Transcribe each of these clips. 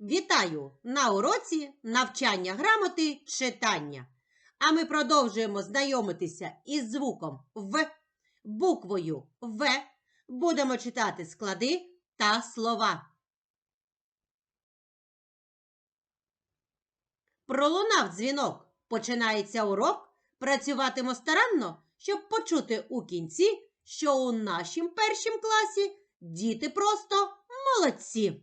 Вітаю на уроці навчання грамоти читання. А ми продовжуємо знайомитися із звуком В, буквою В. Будемо читати склади та слова. Пролунав дзвінок. Починається урок. Працюватимо старанно, щоб почути у кінці, що у нашім першім класі діти просто молодці.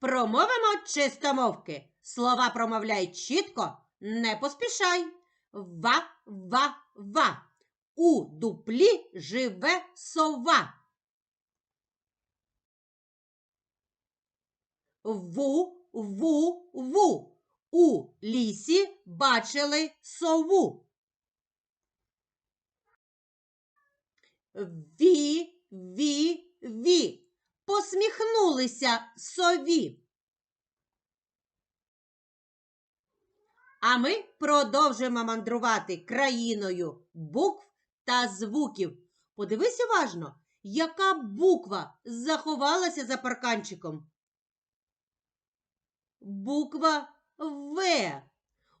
Промовимо чистомовки. Слова промовляй чітко, не поспішай. Ва, ва, ва. У дуплі живе сова. Ву, ву, ву. У лісі бачили сову. Ві, ві, ві. Посміхнулися сові. А ми продовжуємо мандрувати країною букв та звуків. Подивись уважно, яка буква заховалася за парканчиком. Буква В.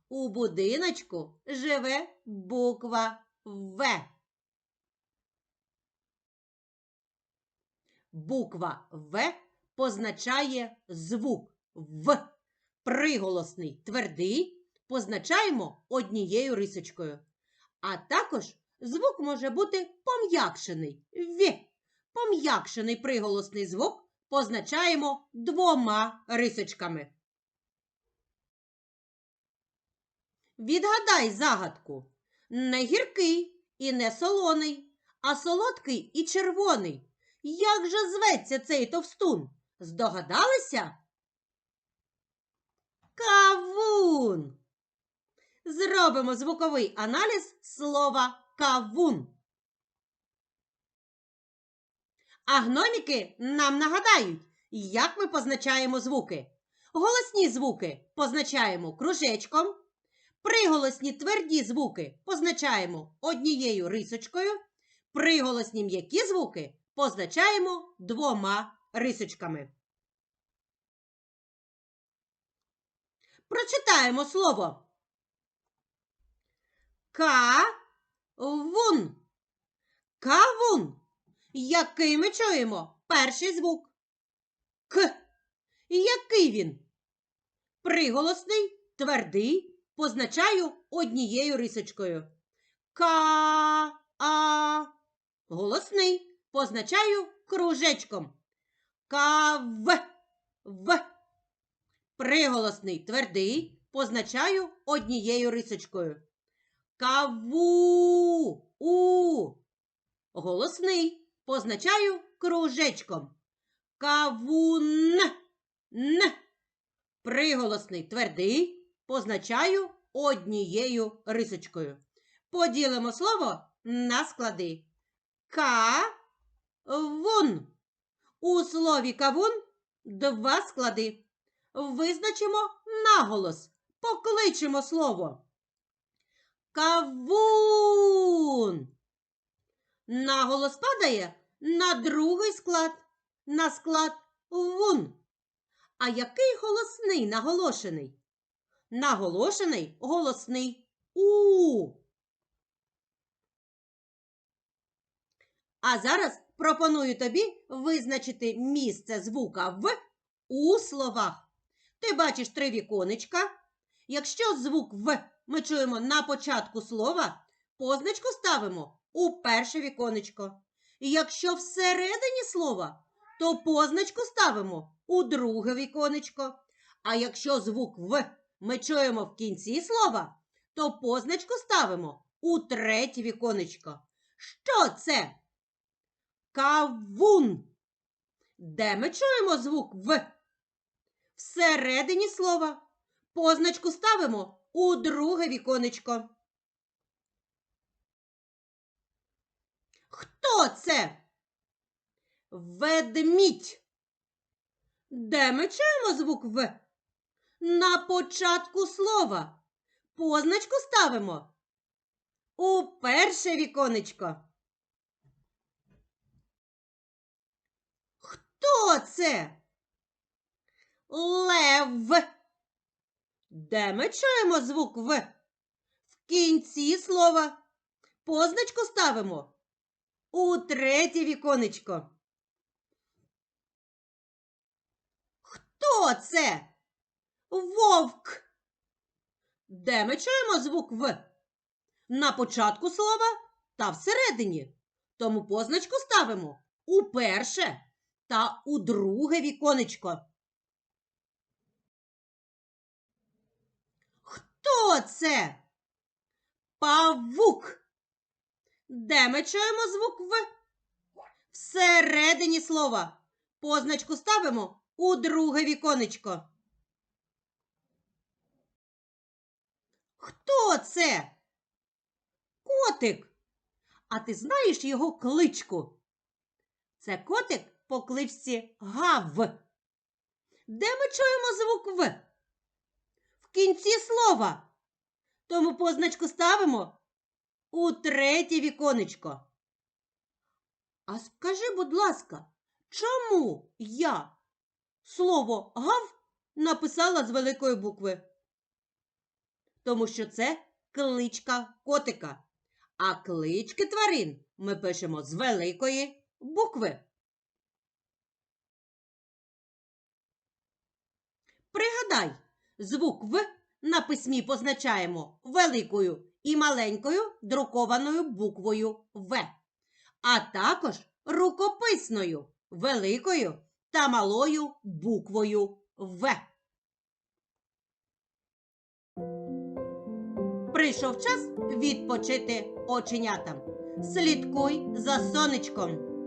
У будиночку живе буква В. Буква В позначає звук В. Приголосний твердий позначаємо однією рисочкою. А також звук може бути пом'якшений В. Пом'якшений приголосний звук позначаємо двома рисочками. Відгадай загадку. Не гіркий і не солоний, а солодкий і червоний. Як же зветься цей товстун? Здогадалися? Кавун. Зробимо звуковий аналіз слова кавун. А гноміки нам нагадають, як ми позначаємо звуки. Голосні звуки позначаємо кружечком. Приголосні тверді звуки позначаємо однією рисочкою. Приголосні м'які звуки позначаємо двома рисочками. Прочитаємо слово Кавун. Кавун. Який ми чуємо? Перший звук. К. Який він? Приголосний, твердий, позначаю однією рисочкою. Ка. А. Голосний позначаю кружечком. Кав. В. Приголосний твердий позначаю однією рисочкою. Каву. У. Голосний позначаю кружечком. Кавун. Н. Приголосний твердий позначаю однією рисочкою. Поділимо слово на склади. Кавун. У слові кавун два склади. Визначимо наголос. Покличемо слово. Кавун. Наголос падає на другий склад. На склад вун. А який голосний наголошений? Наголошений голосний у. А зараз пропоную тобі визначити місце звука В у словах. Ти бачиш три віконечка. Якщо звук В ми чуємо на початку слова, позначку ставимо у перше віконечко. Якщо всередині слова, то позначку ставимо у друге віконечко. А якщо звук В ми чуємо в кінці слова, то позначку ставимо у третє віконечко. Що це? Кавун. Де ми чуємо звук В? Всередині слова. Позначку ставимо у друге віконечко. Хто це? Ведмідь. Де ми чуємо звук В? На початку слова. Позначку ставимо у перше віконечко. Хто це? Лев. Де ми чуємо звук В? В кінці слова. Позначку ставимо у третє віконечко. Хто це? Вовк. Де ми чуємо звук В? На початку слова та всередині. Тому позначку ставимо у перше та у друге віконечко. Хто це? Павук. Де ми чуємо звук В? Всередині слова. Позначку ставимо у друге віконечко. Хто це? Котик. А ти знаєш його кличку? Це котик по кличці Гав. Де ми чуємо звук В? В кінці слова. Тому позначку ставимо у третє віконечко. А скажи, будь ласка, чому я слово гав написала з великої букви? Тому що це кличка котика. А клички тварин ми пишемо з великої букви. Пригадай, звук В на письмі позначаємо великою і маленькою друкованою буквою В, а також рукописною великою та малою буквою В. Прийшов час відпочити оченятам. Слідкуй за сонечком.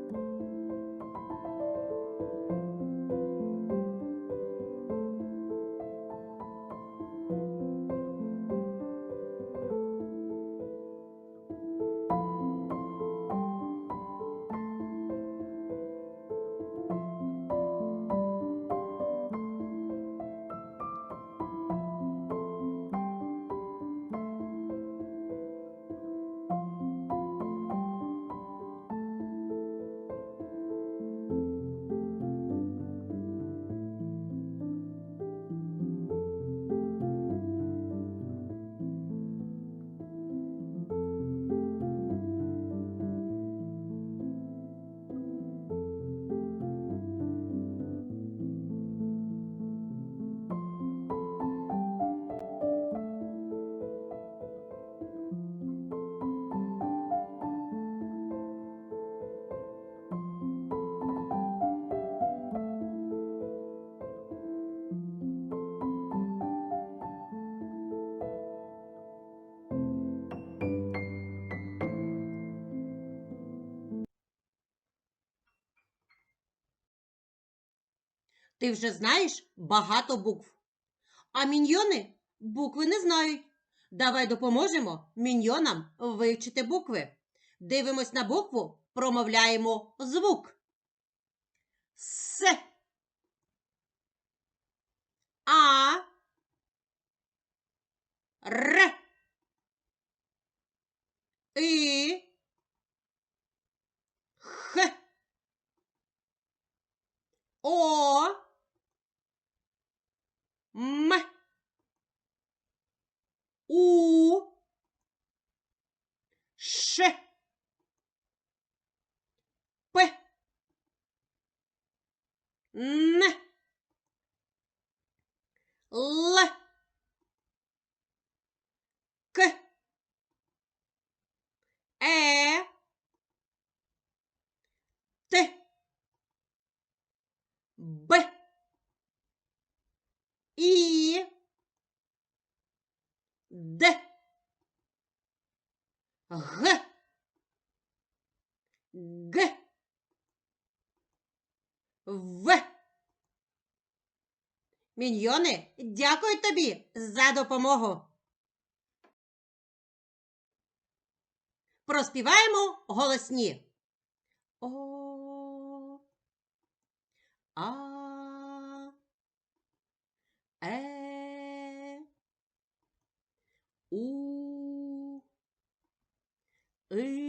Ти вже знаєш багато букв. А міньйони букви не знають. Давай допоможемо міньйонам вивчити букви. Дивимось на букву, промовляємо звук. С. А. Р. І. Х. О. М. У. Ш. П. Н. Л. К. Е. Т. Б. І. Д. Г. Г. В. Міньйони, дякую тобі за допомогу. Проспіваємо голосні. О. А. У. И.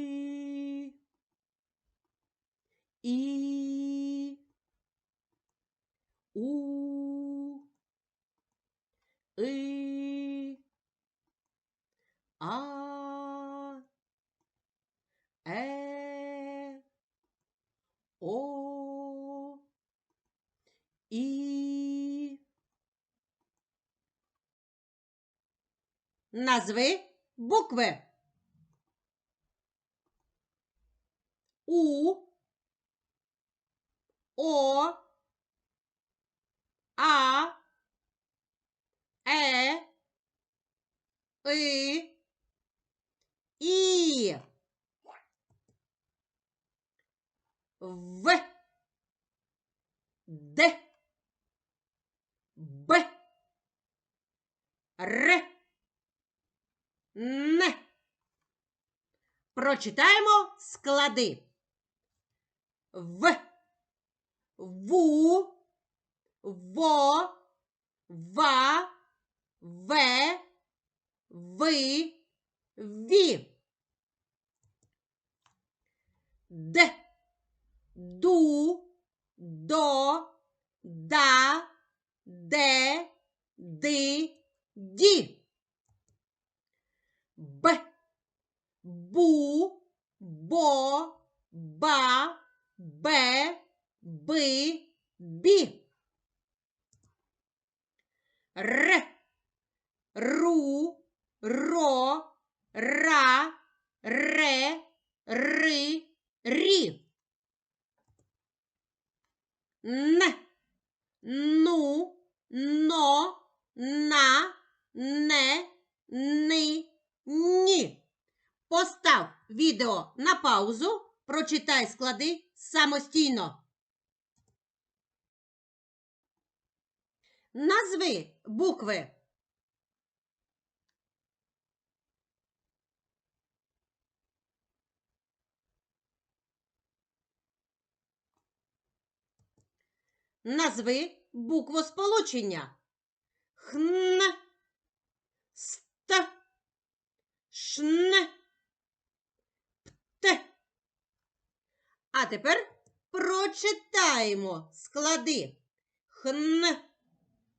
Назви букви. У. О. А. Е. И. І. В. Д. Б. Р. Н. Прочитаємо склади. В. Ву. Во. Ва. Ве. Ви. Ві. Д. Ду. До. Да. Де. Ди. Ді. Бу. Бо. Ба. Бе. Би. Бі. Р. Ру. Ро. Ра. Ре. Ри. Рі. Н. Ну. Но. На. Не. Ни. Ні. Постав відео на паузу. Прочитай склади самостійно. Назви букви. Назви буквосполучення. Хн, ст, шн, т. А тепер прочитаємо склади. Хн,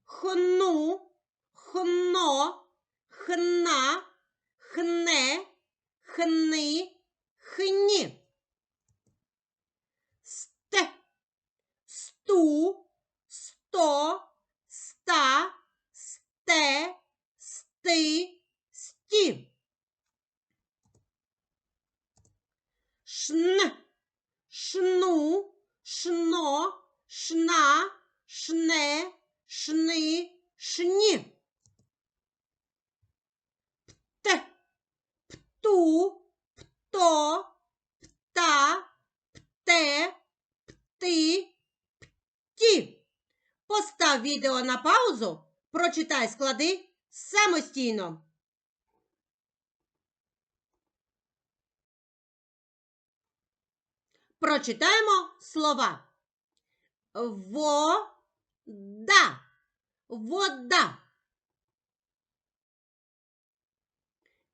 хну, хно, хна, хне, хни, хні. Сте, сту, сто, ста, сте, сти, сті. Шн, шна, шне, шни, шні. Пте, пту, пто, пта, пте, пти, пті. Постав відео на паузу, прочитай склади самостійно. Прочитаємо слова. Вода. Вода.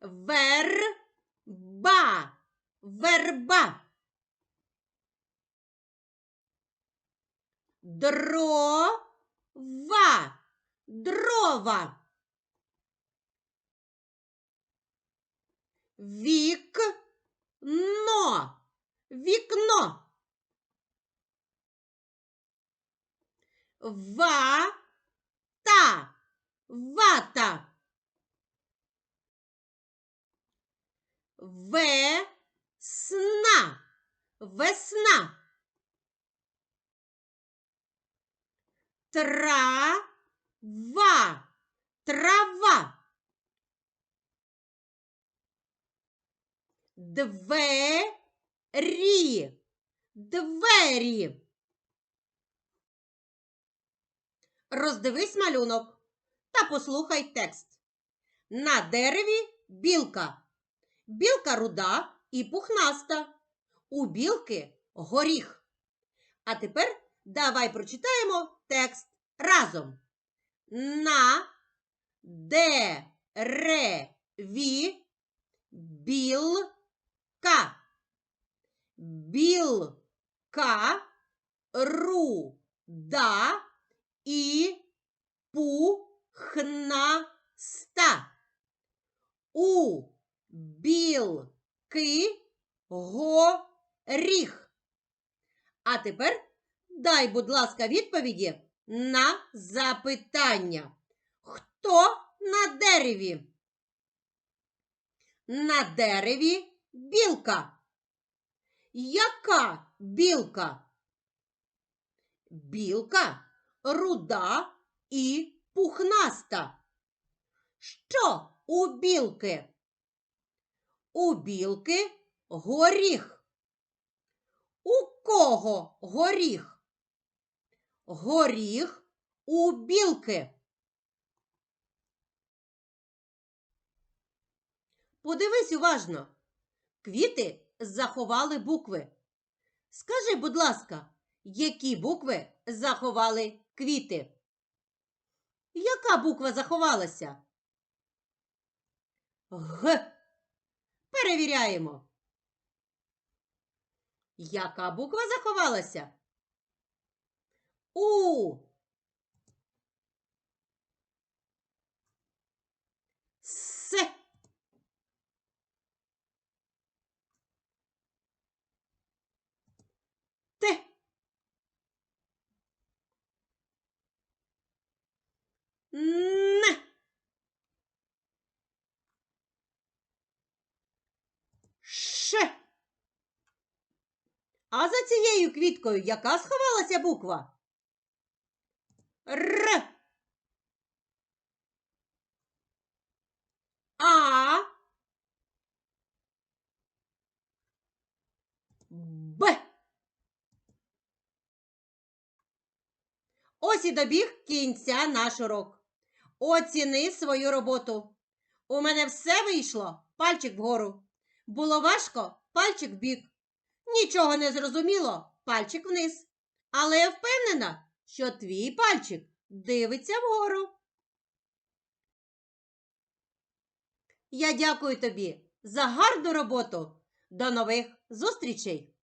Верба. Верба. Дрова. Дрова. Вікно. Вікно. Вата. Вата. Весна. Весна. Трава. Трава. Двері. Двері. Роздивись малюнок та послухай текст. На дереві білка. Білка руда і пухнаста. У білки горіх. А тепер давай прочитаємо текст разом. На дереві білка. Білка руда і пухнаста. У білки горіх. А тепер дай, будь ласка, відповіді на запитання. Хто на дереві? На дереві білка. Яка білка? Білка руда і пухнаста. Що у білки? У білки горіх. У кого горіх? Горіх у білки. Подивись уважно. Квіти заховали букви. Скажи, будь ласка, які букви заховали квіти? Яка буква заховалася? Г. Перевіряємо. Яка буква заховалася? У. С. Т. Н. Ш. А за цією квіткою яка сховалася буква? Р. А. Б. Ось і добіг кінця наш урок. Оціни свою роботу. У мене все вийшло. Пальчик вгору. Було важко, пальчик вбік. Нічого не зрозуміло, пальчик вниз. Але я впевнена, що твій пальчик дивиться вгору. Я дякую тобі за гарну роботу. До нових зустрічей!